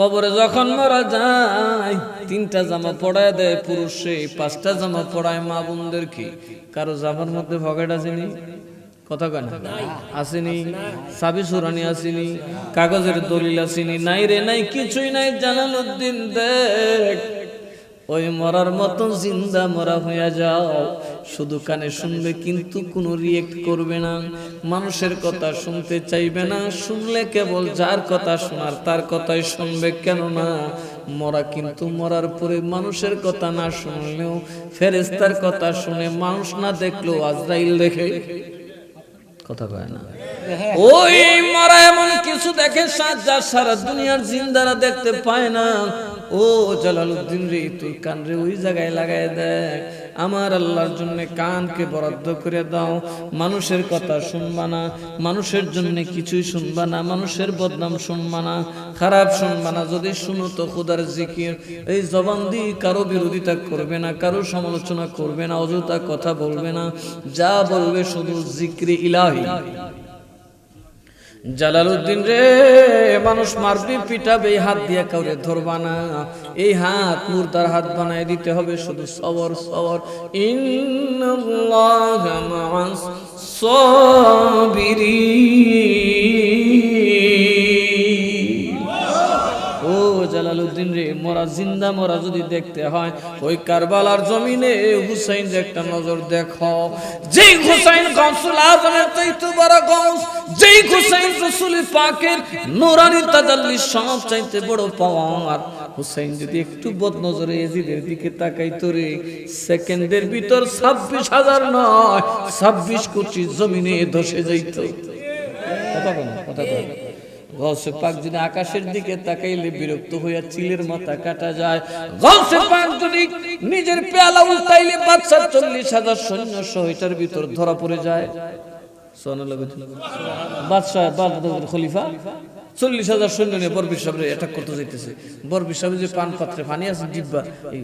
কবরে যখন মারা যায়, তিনটা জামা পড়ায় দেয় পুরুষে পাঁচটা জামা পড়ায় মা বোনদের কি? কারও জামার মধ্যে ভগেট আসেনি? কথা কেন আসেনি। সাবি সুরানি আসেনি। কাগজের দলিল আসেনি। নাই রে, নাই কিছুই নাই। জালালউদ্দিন দেখ ওই মরার মতো জিন্দা মরা হইয়া যাও। শুধু কানে শুনবে কিন্তু কোনো রিয়েক্ট করবে না। মানুষের কথা শুনতে চাইবে না। শুনলে কেবল যার কথা শোনার, তার কথাই শুনবে। কেন না মরা কিন্তু মরার পরে মানুষের কথা না শুনলেও ফেরেস্তার কথা শুনে মানুষ না দেখলেও আজরাইল দেখে। কথা কয় না। ওই মরা এমন কিছু দেখে সাত যা সারা দুনিয়ার জিন্দারা দেখতে পায় না। ও জালালউদ্দিন রে তুই কান রে ওই জায়গায় লাগাই দেখ। আমার আল্লাহর জন্য কানকে বরাদ্দ করে দাও। মানুষের কথা শুনবা না, মানুষের জন্য কিছুই শুনবা না, মানুষের বদনাম শুনবা না, খারাপ শুনবা না। যদি শুনো তো খুদার জিকির। এই জবান দিয়ে কারও বিরোধিতা করবে না, কারও সমালোচনা করবে না, অযথা কথা বলবে না। যা বলবে শুধু জিক্রে ইলাহি। জালালউদ্দিন রে, মানুষ মারবি, পিটাবে হাত দিয়ে কাউরে ধরবা না। এই হাত মুর্দার হাত বানায় দিতে হবে শুধু সবর সবর। ইন্নাল্লাহ মা'আস সাবিরিন। জালালউদ্দিন রে মরা জিন্দা মরা যদি দেখতে হয়, ওই কারবালার জমিনে হুসাইন একটা নজর দেখো। যেই হুসাইন আজমের চাইতে বড় যেই হুসাইন পাকের সব চাইতে বড় পাওয়ার। হুসাইন যদি একটু বদ নজরে এজিদের দিকে তাকাইতো রে, সেকেন্ডের ভিতর ছাব্বিশ হাজার নয়, ছাব্বিশ কোটি জমিনে ধসে যাইত। কথা কথা বলো গৌসে পাক যদি আকাশের দিকে তাকাইলে বিরক্ত হইয়া চিলের মাথা কাটা যায়। গৌসে পাক যদি নিজের পেয়ালা উল্টাইলে বাচ্চার চল্লিশ হাজার সৈন্য সহ এটার ভিতর ধরা পড়ে যায়। বাদশাহ খলিফা। চল্লিশ হাজার সৈন্য নিয়ে বরবির সাহেবের অ্যাটাক করতে যাইতেছে। বরবির সাহেব যে পান পাত্রে পানি আছে ডিব্বা এই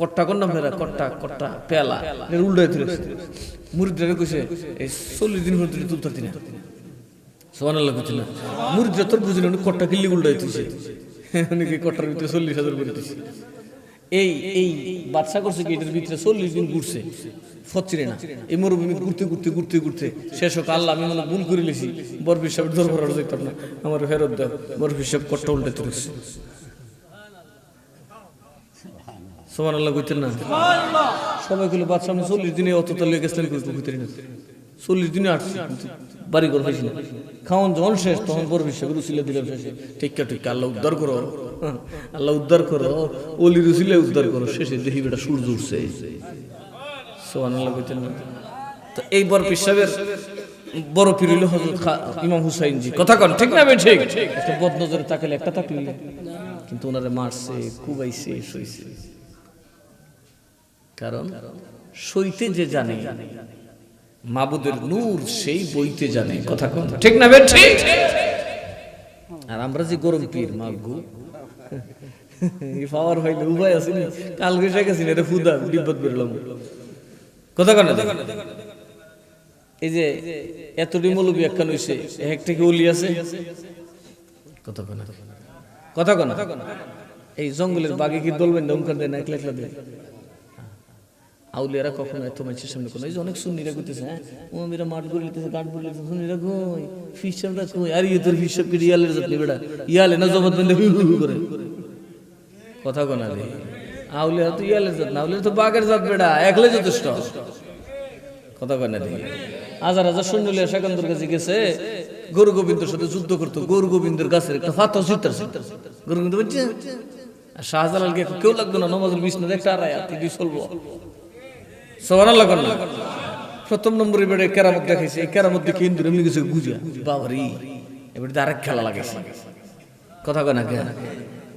কট্টা কট্টা কট্টা পেয়ালা। এর উল্টাই তুলেছে। মুরিদরা কইছে এই চল্লিশ দিন হতে তুলতে দিনা সোহানাল্লাহ বুঝছিল মুরিদরা তোর বুঝলি, উনি কট্টা কিল্লি উল্টাই তুইছে অনেকে কট্টার ভিতরে চল্লিশ হাজার করে দিছে। এই এই বাদশা করছে কি, এটার ভিতরে চল্লিশ দিন ঘুরছে ফচ্ছিরে না। এই মরুভূমি ঘুরতে ঘুরতে ঘুরতে ঘুরতে শেষ হোক, আল্লাহ, আমি মনে ভুল করে লিছি বরফির সাহেব দরবার দেখতাম না। আমার ফেরত দাও, বরফির সাহেব কট্টা উল্টে তুলেছে সোমান আল্লাহ কইতেন না, সবাই গুলো বাচ্চা আমি চল্লিশ দিনে অত তালে গেছিলেন কইতে না। চল্লিশ দিনে কিন্তু। বাড়ি ঘর হয়েছিল খাওয়ান যখন শেষ, তখন বড় বিশ্বাস রুসিলে দিলাম শেষে। টিক্কা টিক্কা, আল্লাহ উদ্ধার করো। আল্লাহ উদ্ধার করো। অলি রুসিলে উদ্ধার করো। শেষে দেখি বেটা সূর্য উঠছে। সোহান আল্লাহ কইতেন। তো এই বড় পিসাবের বড় পীর হইল হযরত খা- ইমাম হুসাইন জি কথা কন, ঠিক না ঠিক একটা বদনজরে তাকালে একটা তাকলি কিন্তু ওনারে মারছে, কুবাইছে, সইছে। কারণ সইতে যে জানে মাবুদের নূর সেই বইতে জানে। কথা কন। ঠিক না বে ঠিক আর আমরা যে গরম পীর মাগু এই পাওয়ার হইলে উভয় আসেনি কালকে সে গেছি এটা ফুদা বিপদ বেরলাম কথা কন এই যে এতটি মৌলবী একখান হইছে এক থেকে উলি আছে? কথা কন কথা কন এই জঙ্গলের বাগে কি দলবেন না উমকার দেয় না একলা একলা দেয়? আউলিয়ারা কখনো এত মানুষের সামনে কোনো এই যে অনেক সুন্নিরা করতেছে হ্যাঁ? উমামিরা মাঠ করে লিতেছে গান করে লিতেছে সুন্নিরা কই? ফিসাবরা কই? আর ইয়ে তোর ফিসাব কি ইয়ালের যত্ন বেড়া ইয়ালে না জবাব হু করে। কথা কোনা রে আউলিয়া তো ইয়ালের জাত, না আউলিয়া তো বাঘের জাত বেড়া একলে যথেষ্ট। কথা কোনা রে হাজার হাজার সৈন্য লিয়া সেকান্দর কাছে গেছে। গরু গোবিন্দর সাথে যুদ্ধ করতো, গরু গোবিন্দের গাছের একটা ফাতা চিত্র গরু গোবিন্দ বলছে শাহজালালকে কেউ লাগতো না, নমাজুল বিষ্ণু একটা আয়াত দিয়ে চলবো। সোহান আল্লাহ করল প্রথম নম্বরে এবারে কেরামত দেখাইছে এই কেরামত দেখে ইন্দুর এমনি কিছু বুঝা। বাবারি এবারে তো আরেক খেলা লাগাইছে। কথা কয় না কে?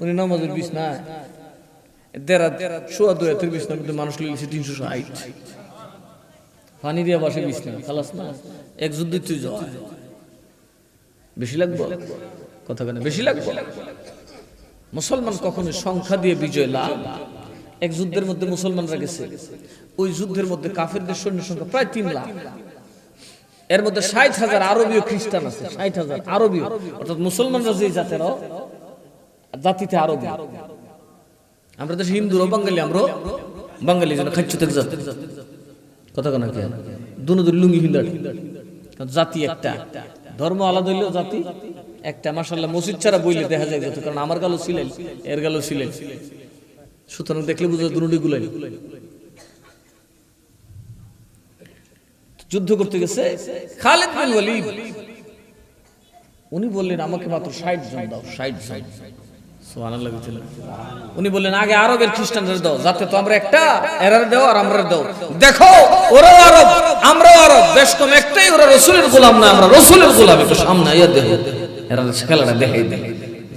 উনি নমাজের বিষ না দেড়া দুই হাতের বিষ না কিন্তু মানুষ লিখেছে তিনশো ষাট। পানি দিয়া বাসে বিষ না খালাস না। এক যুদ্ধ তুই জয় বেশি লাগবো? কথা কেন বেশি লাগবো? মুসলমান কখনো সংখ্যা দিয়ে বিজয় লাভ এক যুদ্ধের মধ্যে মুসলমানরা গেছে। ওই যুদ্ধের মধ্যে কাফেরদের সৈন্য সংখ্যা প্রায় তিন লাখ। এর মধ্যে ষাট হাজার আরবীয় খ্রিস্টান আছে ষাট হাজার আরবীয়। অর্থাৎ মুসলমানরা যে জাতের জাতিতে আরও আমরা তো হিন্দুরও বাঙালি আমরা বাঙালি যেন খাচ্ছ থেকে জাতি কথা কেন কে? দুনো লুঙ্গি হিন্দাড়ি জাতি একটা। ধর্ম আলাদা হইলেও জাতি একটা। মাসাল্লাহ মসজিদ ছাড়া বইলে দেখা যায় যত কারণ আমার গালো ছিলেন এর গালো ছিলেন সুতরাং দেখলে বুঝো দুটি গুলাই। যুদ্ধ করতে গেছে খালেদ বিন ওয়ালিদ। উনি বললেন আমাকে মাত্র ষাট জন দাও ষাট বলছিলেন। উনি বললেন আগে আরবের খ্রিস্টানদের দাও যাতে তো আমরা একটা এরার দাও আর আমরা দাও। দেখো ওরাও আরব আমরাও আরব। দেশ কম একটাই ওরা রসুলের গোলাম না আমরা রসুলের গোলাম একটু সামনে আইয়া দেখো এরা খেলাটা দেখাই দেয়।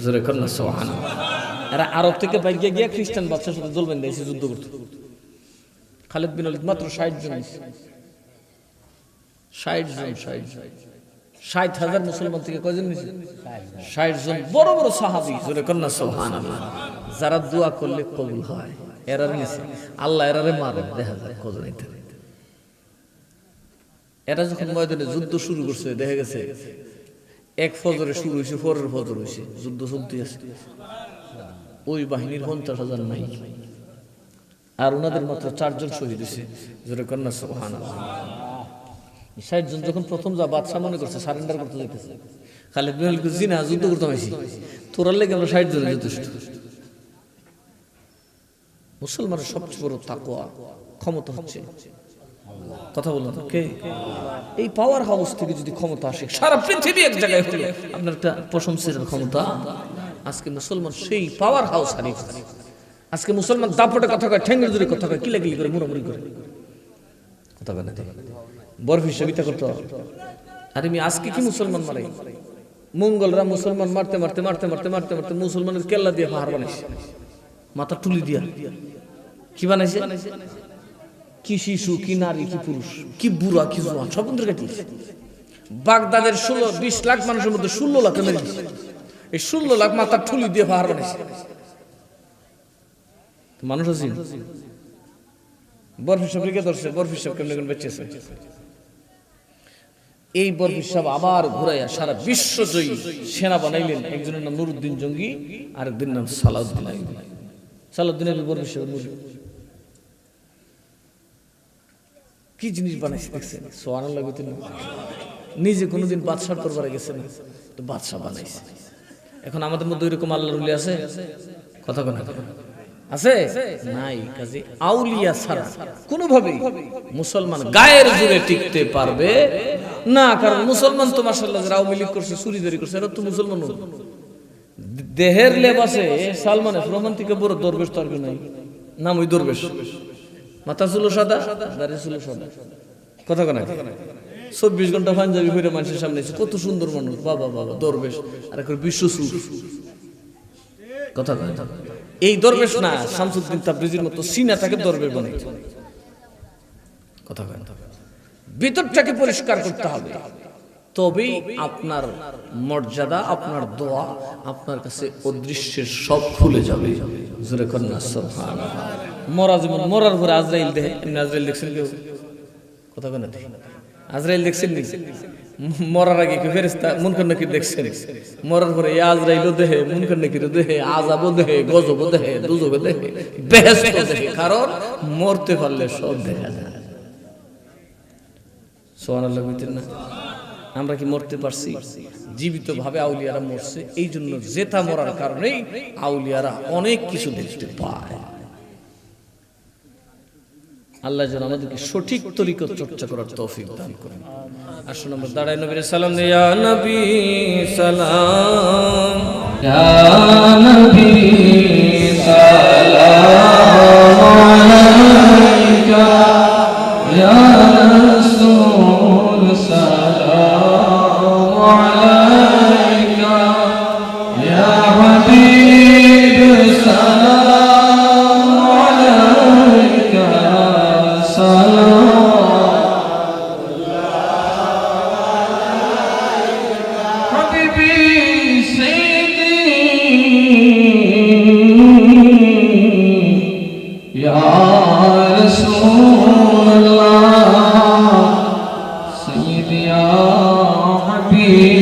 জোরে কর না সুবহানাল্লাহ। এরা আরব থেকে বাইকে গিয়ে খ্রিস্টান বাচ্চার সাথে জ্বলবেন দেয় এসে যুদ্ধ করতে। খালেদ বিন ওয়ালিদ মাত্র ষাট জন ষাট জন, ষাট ষাট হাজার মুসলমান থেকে কয়জন নিয়েছে ষাট জন। বড় বড় সাহাবি। জোরে কন্যা সোহান যারা দোয়া করলে কবুল হয়, এরারে নিছে। আল্লাহ এরারে মারে, দেখা যায় কজন এরা যখন ময়দানে যুদ্ধ শুরু করছে, দেখা গেছে, এক ফজরে শুরু হয়েছে পরের ফজর হয়েছে যুদ্ধ চলতে আছে। ওই বাহিনীর পঞ্চাশ হাজার নাই। আর ওনাদের মাত্র চারজন শহীদ হয়েছে। জোরে কন্যা সোহান ষাট জন যখন প্রথম যা বাদশাহ মনে করছে, সারেন্ডার করতে যেতেছে খালেদ বিন ওয়ালিদ জি না যুদ্ধ করতে হয়েছি তোরার লেগে আমরা ষাট জন যথেষ্ট। মুসলমানের সবচেয়ে বড় তাকোয়া ক্ষমতা হচ্ছে। কথা বললাম কে? এই পাওয়ার হাউস থেকে যদি ক্ষমতা আসে, সারা পৃথিবী এক জায়গায় হলে। আপনার একটা প্রশংসের ক্ষমতা। আজকে মুসলমান সেই পাওয়ার হাউস হারিয়ে আজকে মুসলমান দাপটে কথা কয়, ঠেঙ্গের দূরে কথা কয়, কিলাকিলি করে, মুড়ামুড়ি করে। কথা বলে বরফি সবিতা করতে? আর আমি আজকে কি মুসলমান মারাই মঙ্গলরা মুসলমান মারতে মারতে মারতে মারতে মারতে মারতে মুসলমানের কেল্লা দিয়ে পাহাড় বানাইছে। মাথা তুলি দিয়া। কি বানাইছে? কি শিশু, কি নারী, কি পুরুষ, কি বুড়া, কি জোয়ান, সব বন্ধুর কাটি বাগদাদের ষোলো, বিশ লাখ মানুষের মধ্যে ষোলো লাখ মেরে দিছে। এই ষোলো লাখ মাথার ঠুলি দিয়ে পাহাড় বানাইছে তো মানুষ আছে? বরফি সাহেব লিখে ধরছে, বরফি সাহেব কেমন কেমন বেঁচেছে এই বরফি সাহেব আবার ঘুরাইয়া সারা বিশ্ব বিশ্বজয়ী সেনা বানাইলেন। একজনের নাম নুরুদ্দিন জঙ্গি আর একদিন নাম সালাউদ্দিন। সালাউদ্দিন আইয়ুবী বরফি সাহেব মুরব্বী। কি জিনিস বানাইছে দেখছেন? সোয়ান লাগতে নিজে কোনোদিন বাদশাহ করবার গেছে না, তো বাদশাহ বানাইছে। এখন আমাদের মধ্যে ওইরকম আল্লাহ রুলি আছে? কথা কোন আছে? নাই, কাজে আউলিয়া ছাড়া কোনোভাবেই মুসলমান গায়ের জুড়ে টিকতে পারবে না, কারণ মুসলমান তো মাসাল্লাহ যারা আওয়ামী লীগ করছে, চুরি চুরিদারি করছে, এরা তো মুসলমান দেহের লেবাসে সালমান রহমান থেকে বড় দরবেশ তো নাই। নাম ওই দরবেশ। মাথা চুলো সাদা দাঁড়িয়ে চুলো সাদা। কথা কেন চব্বিশ ঘণ্টা পাঞ্জাবি হয়ে মানুষের সামনে এসে কত সুন্দর মানুষ। বাবা বাবা, দরবেশ। আর এখন বিশ্ব সুখ কথা এই দরবেশ না, শামসুদ্দিন তাবরিজির মতো সিনাটাকে দরবেশ বানাইছে কথা কয় ভিতরটাকে পরিষ্কার করতে হবে। তবেই আপনার মর্যাদা, আপনার দোয়া, আপনার কাছে অদৃশ্যের সব খুলে যাবে। জোরে মরা যেমন মরার পরে আজরাইল দেহে আজরাইল দেখছেন কেউ? কথা কেন দেখি? আজরাইল দেখছেন নি মরার আগে কি ফেরেস্তা মন কন্যা কি দেখছেন? মরার পরে এই আজরাইলও দেহে মন কন্যা কি দেহে আজাবও দেহে গজবও দেহে দুজবও দেহে বেহেস্ত দেহে কারণ মরতে পারলে সব দেখা যায়। সোহান আল্লাহ না, আমরা কি মরতে পারছি? জীবিত ভাবে আউলিয়ারা মরছে এই জন্য জেতা মরার কারণেই আউলিয়ারা অনেক কিছু দেখতে পায়। আল্লাহ যেন আমাদেরকে সঠিক তরিকত চর্চা করার তৌফিক দান করেন। আসুন আমরা দাঁড়াই নবীর সালাম ইয়া নবী সালাম। حبيب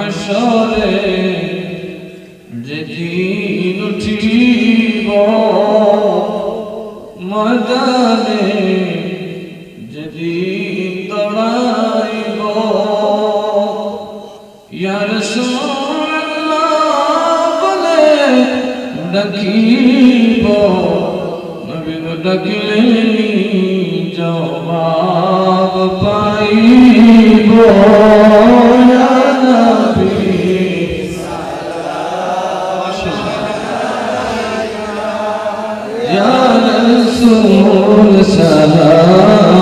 আমরা রসুল সাহা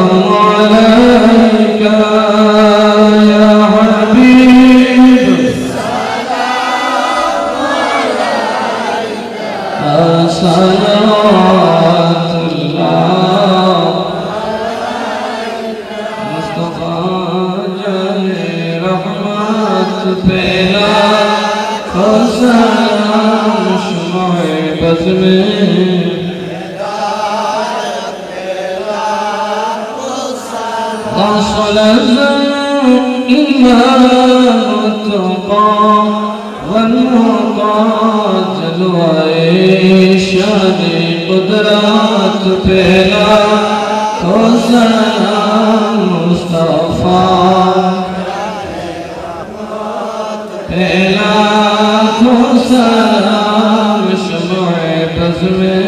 Amen.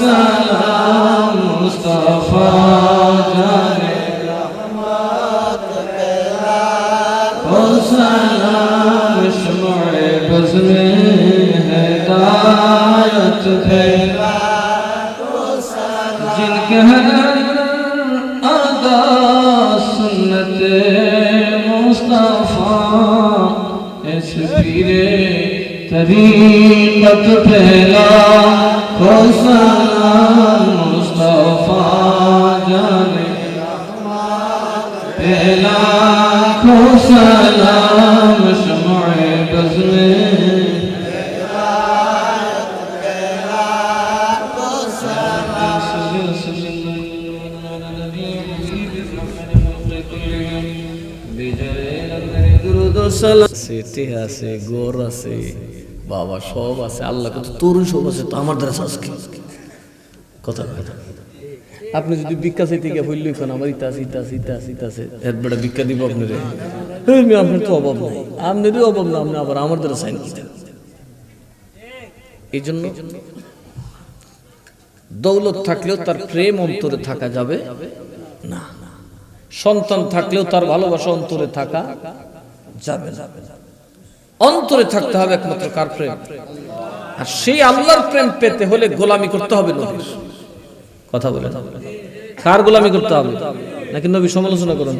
সালাম মুস্তাফা জানে রহমত পেরা ও সালাম শুমে বজমে হেদায়ত পেরা ও সালাম জিনকে হর আদা সুন্নতে মুস্তাফা এস পীরে तरीकत फैला खुशा আছে আছে গোর আছে বাবা সব আছে আল্লাহ কত তোর সব আছে তো আমার দ্বারা আজকে কথা কথা আপনি যদি ভিক্ষা চাইতে গিয়ে বললেই এখন আমার ইতা আছে ইতা আছে ইতা আছে ইতা আছে। এর বেড়া ভিক্ষা দিব আপনার। আপনার তো অভাব নাই। অভাব না, আপনি আবার আমার দ্বারা সাইন এই জন্য দৌলত থাকলেও তার প্রেম অন্তরে থাকা যাবে না। সন্তান থাকলেও তার ভালোবাসা অন্তরে থাকা যাবে অন্তরে থাকতে হবে একমাত্র কার প্রেম? আর সেই আল্লাহর প্রেম পেতে হলে গোলামি করতে হবে নবীর। কথা বলে কার গোলামি করতে হবে? নাকি নবী সমালোচনা করুন?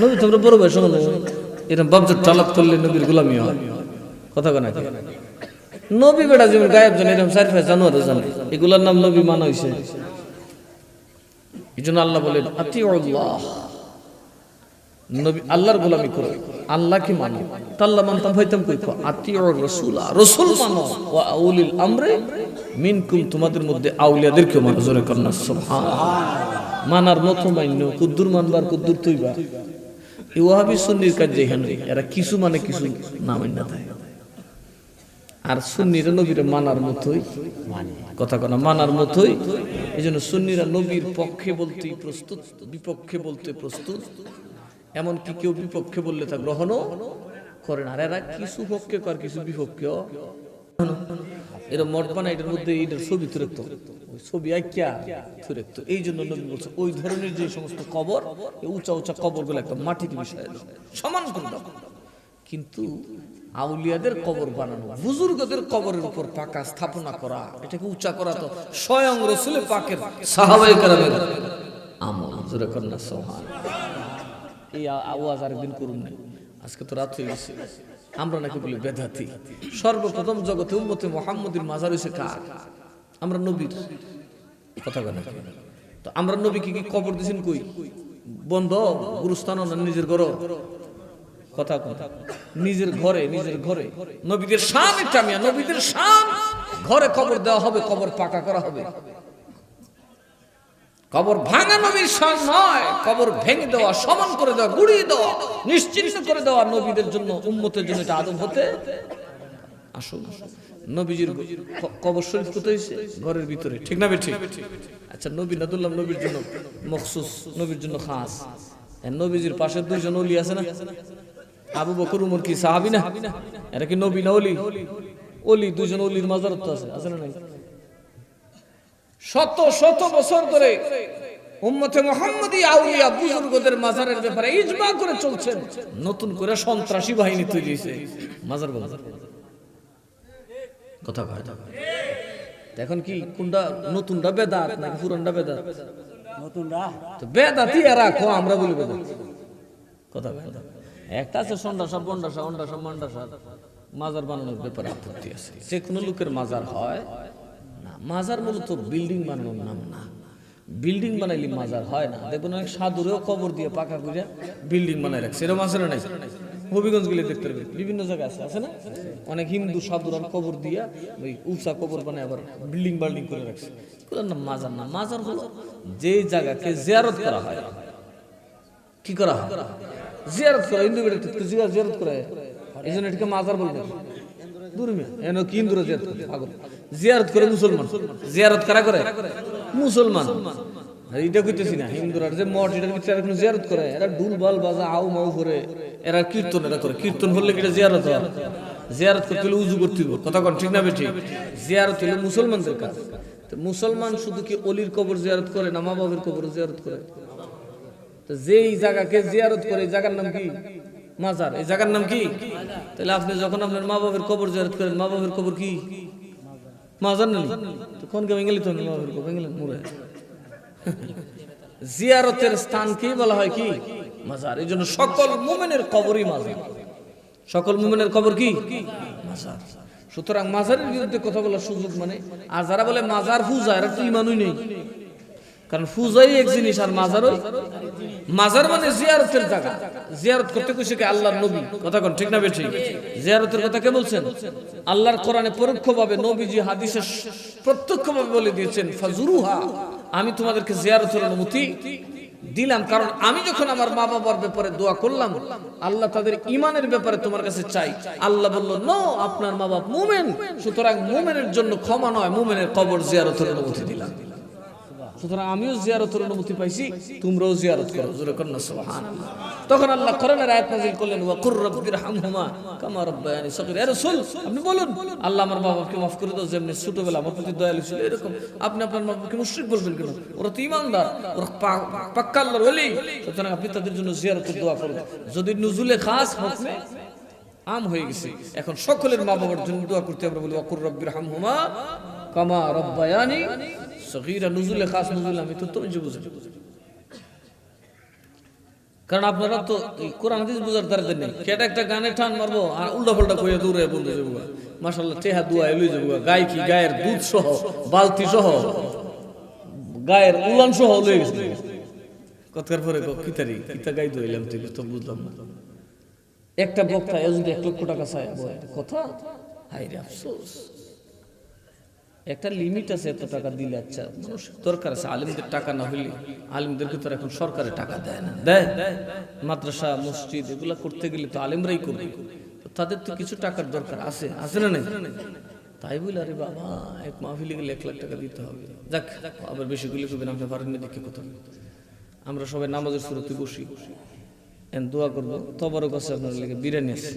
নবী তোমরা বড় সমালোচনা এরকম বাবজুর টালাপ করলে নবীর গোলামি হয়। কথা কয় নাকি? নবী বেটা যেমন গায়েব জানে এরকম জানোয়ারও জানে এগুলোর নাম নবী মানা হয়েছে এই জন্য আল্লাহ বলেন আতি আল্লাহ নবী আল্লাহর গোলামি করো। আল্লাহকে মানো। তাল্লা মানতাম, হইতাম কই? আতি রসুলা রসুল মানো। ওয়া আউলিল আমরে মিনকুম, তোমাদের মধ্যে আউলিয়াদেরকে মানো। জোরে কন্যা মানার মতো মান্য কুদ্দুর মানবার, কুদ্দুর তুইবা এই ওয়াহাবি সুন্নির কাজ যেখানে এরা কিছু মানে কিছু না মান্য থাকে। আর সুন্নিরা নবীর মানার মতোই, কথা কথা মানার মতোই। এই জন্য সুন্নিরা নবীর পক্ষে বলতে প্রস্তুত, বিপক্ষে বলতে প্রস্তুত। এমনকি কেউ বিপক্ষে বললে তা গ্রহণও করে না। আর এরা কিছু পক্ষে কর, কিছু বিপক্ষে এরা মঠ বানা এটার মধ্যে এইটার ছবি তুরেক্ত ছবি আইকিয়া তুরেক্ত এই জন্য নবী বলছে, ওই ধরনের যে সমস্ত কবর উঁচা উঁচা কবরগুলো একটা মাটির বিষয় সমান কিন্তু আউলিয়াদের কবর বানানো, বুজুর্গদের কবরের উপর পাকা স্থাপনা করা, এটাকে উঁচা করা তো স্বয়ং রসুলের পাকের সাহাবাই কারামের আমল। জোরে কন্যা সোহান। এই আওয়াজ আরেকদিন করুন না আজকে তো রাত হয়ে গেছে। আমরা নাকি বলি বেদাতি। সর্বপ্রথম জগতে উম্মতে মোহাম্মদের মাজার হয়েছে কার? আমরা নবীর কথা বলে তো আমরা নবীকে কি কবর দিয়েছেন কই? বন্ধ, গুরুস্থান নিজের ঘর? কথা কথা নিজের ঘরে নিজের ঘরে। নবীদের শান এটা মিয়া, নবীদের শান। ঘরে কবর দেওয়া হবে, কবর পাকা করা হবে। কবর ভাঙা নবীর শান নয়, কবর ভেঙে দেওয়া, সমান করে দেওয়া, গুড়িয়ে দেওয়া নিশ্চিন্ত করে দেওয়া নবীদের জন্য, উম্মতের জন্য এটা আদম হতে। আসুন আসুন। নবীজির কবর শরীফ কোথায় ঘরের ভিতরে। ঠিক না ঠিক আচ্ছা নবী নবীর জন্য নবীর জন্য খাস। নবীজির পাশে দুইজন অলি আছে না? আবু বকর, উমর কি সাহাবি না? কি নবী না অলি অলি দুইজন অলির আছে আছে না নাই? শত শত বছর ধরে উম্মতে মোহাম্মদী আউলিয়া বুজুর্গদের মাজারের ব্যাপারে ইজমা করে চলছেন। নতুন করে সন্ত্রাসী বাহিনী তৈরি হয়েছে মাজার বাজার কথা কয়। এখন কি কোনটা নতুনটা বেদাত নাকি পুরানটা বেদাত? নতুনরা তো বেদাতি আর রাখো আমরা বলি বেদাত। কথা তো। একটা আছে সন্ডাসা বন্ডাসা অন্ডাসা মন্ডাসা। মাজার বানানোর ব্যাপারে আপত্তি আছে। যে কোনো লোকের মাজার হয় না মাজার মূলত বিল্ডিং বানানোর নাম না। বিল্ডিং বানাইলে মাজার হয় না। দেখবেন অনেক সাধুরেও কবর দিয়ে পাকা করে বিল্ডিং বানাই রাখছে। এরকম আছে না নাই? হবিগঞ্জ গেলে দেখতে পারবে বিভিন্ন জায়গায় আছে আছে না? অনেক হিন্দু সাধুরা কবর দিয়া ওই উঁচা কবর বানায় আবার বিল্ডিং বাল্ডিং করে রাখছে। নাম মাজার না। মাজার হলো যে জায়গাকে জিয়ারত করা হয়। কি করা হয়? জিয়ারত করা, হিন্দু জিয়ারত করা। হয় এই জন্য এটাকে মাজার বলবে জিয়ারত করে মুসলমান। জিয়ারত কারা করে? মুসলমান। এটা কইতেছি না, হিন্দুরা যে মঠ এটার ভিতরে এরা কোনো জিয়ারত করে, এরা ডুল বাল বাজা, আউ মাউ করে, এরা কীর্তন এরা করে, কীর্তন হলে এটা জিয়ারত হয়? জিয়ারত করতে হলে উজু করতে হবে কথা কন, ঠিক না বেঠিক জিয়ারত হলে মুসলমানদের কাজ। তো মুসলমান শুধু কি অলির কবর জিয়ারত করে না মা বাবার কবর জিয়ারত করে? তো যেই জায়গাকে জিয়ারত করে, এই জায়গার নাম কি? মাজার। এই জায়গার নাম কি? তাহলে আপনি যখন আপনার মা বাবার কবর জিয়ারত করেন, মা বাবার কবর কি? মাজার তো কোন বেঙ্গলি তো? মা বাবার কবর বেঙ্গলি মুরে। জিয়ারতের স্থান কি বলা হয় কি? মাজার। এই জন্য সকল মুমিনের কবরই মাজার। সকল মুমিনের কবর কি? মাজার। সুতরাং মাজারের বিরুদ্ধে কথা বলার সুযোগ মানে আর যারা বলে মাজার ফুজা এরা তো ইমানই নেই। কারণ ফুজাই এক জিনিস, আর মাজারও মাজার মানে জিয়ারতের জায়গা। জিয়ারত করতে কইছে কি আল্লাহর নবী? কথা কোন, ঠিক না বেঠি জিয়ারতের কথা কে বলছেন? আল্লাহর কোরআনে পরোক্ষভাবে নবীজি হাদিসে প্রত্যক্ষভাবে বলে দিয়েছেন, ফাজুরুহা। আমি তোমাদেরকে জিয়ারতের অনুমতি দিলাম। কারণ আমি যখন আমার মা বাবার ব্যাপারে দোয়া করলাম, আল্লাহ তাদের ইমানের ব্যাপারে তোমার কাছে চাই। আল্লাহ বলল, ন, আপনার মা বাপ মুমেন। সুতরাং মুমেনের জন্য ক্ষমা নয়, মুমেনের কবর জিয়ারতের অনুমতি দিলাম। সুতরাং আমিও জিয়ারতের অনুমতি পাইছি, তোমরাও জিয়ারত করো। জোরে কন্যা সুবহানাল্লাহ। তখন আল্লাহ কোরআনের আয়াত নাযিল করলেন ওয়া কুর রাব্বির হামহুমা কামা রাব্বায়ানি সগীরা। ইয়া রাসূল, আপনি বলুন, আল্লাহ আমার বাবাকে মাফ করে দাও, যেমনি ছোটবেলা আমার প্রতি দয়ালু ছিল এরকম। আপনি আপনার বাবাকে মুশরিক বলবেন কেন? ওরা তো ইমানদার, ওরা পাক্কা আল্লাহর ওলি। সুতরাং আপনি তাদের জন্য জিয়ারতের দোয়া করুন। যদি নুজুলে খাস হুকমে আম হয়ে গেছে, এখন সকলের মা বাবার জন্য দোয়া করতে আমরা বলি অকুর রব্বির হামহুমা কামা রব্বায়ানি সগীরা নুজুলে খাস আমি তো বুঝি কারণ আপনারা তো কোরআন হাদিস বুঝার দ্বারা নেই। কেটা একটা গানে টান মারবো আর উল্টা পাল্টা কইয়া দৌড়ে বলতে যাব মাশাল্লাহ টেহা দুয়া এলুই যাব গাই কি? গায়ের দুধ সহ, বালতি সহ, গায়ের উলান সহ লয়ে গেছে। কতকার পরে কিতারি কিতা গাই দইলাম তুই? তো বুঝলাম না। একটা বক্তা এক লক্ষ টাকা চায়। কথা? হাই রে আফসোস। একটা লিমিট আছে এত টাকা দিলে আচ্ছা দরকার আছে। আলিমদের টাকা না হইলে আলিমদেরকে তো এখন সরকারে টাকা দেয় না। দেয়, মাদ্রাসা, মসজিদ, এগুলো করতে গেলে তো আলিমরাই করবে। তাদের তো কিছু টাকার দরকার আছে আছে না নাই? তাই বলে, আরে বাবা, এক মাহফিলে গেলে এক লাখ টাকা দিতে হবে। যাক, আবার বেশি গুলি করবেন, আপনি পারেন না দেখে কোথাও। আমরা সবাই নামাজের শুরুতে বসি। দোয়া করব, তবরক আছে আপনার লেগে, বিরিয়ানি আছে।